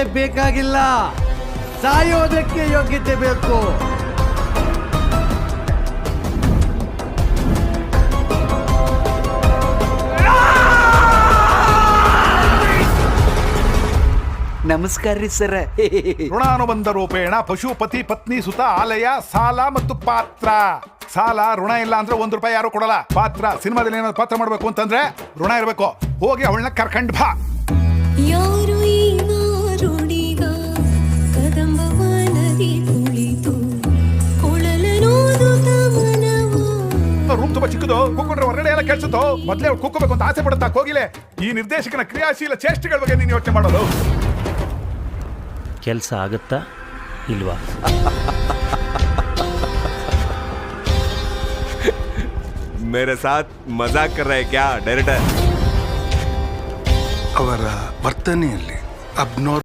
ಯೋಗ್ಯತೆ ಬೇಕಾಗಿಲ್ಲ. ಸಾಯೋದಕ್ಕೆ ಯೋಗ್ಯತೆ ಬೇಕು. ನಮಸ್ಕಾರ ರೀ ಸರ್. ಋಣಾನುಬಂಧ ರೂಪೇಣ ಪಶುಪತಿ ಪತ್ನಿ ಸುತ ಆಲಯ ಸಾಲ ಮತ್ತು ಪಾತ್ರ. ಸಾಲ ಋಣ ಇಲ್ಲ ಅಂದ್ರೆ ಒಂದ್ ರೂಪಾಯಿ ಯಾರು ಕೊಡಲ್ಲ. ಪಾತ್ರ ಸಿನಿಮಾದಲ್ಲಿ ಏನಾದ್ರು ಪಾತ್ರ ಮಾಡ್ಬೇಕು ಅಂತಂದ್ರೆ ಋಣ ಇರಬೇಕು. ಹೋಗಿ ಅವಳನ್ನ ಕರ್ಕಂಡ್ ಬಾ. ರೂಮ್ ತುಂಬಾ ಚಿಕ್ಕದು ಕೂಕೊಂಡ್ರೆ ಹೊರಗಡೆ ಎಲ್ಲ ಕೆಲ್ಸುತ್ತೋ ಮೊದ್ಲೇ ಅವ್ಳು ಕೂಕೋಬೇಕು ಅಂತ ಆಸೆ ಪಡುತ್ತಾ ಕೋಗಿಲೆ ಈ ನಿರ್ದೇಶಕನ ಕ್ರಿಯಾಶೀಲ ಚೇಷ್ಟೆಗಳ ಬಗ್ಗೆ ನೀನು ಯೋಚನೆ ಮಾಡೋದು ಕೆಲಸ ಆಗುತ್ತಾ ಇಲ್ವಾ मेरे साथ मजाक कर रहे हैं क्या डायरेक्टर ಅವರ ವರ್ತನೆಯಲ್ಲಿ ಅಬ್ನಾರ್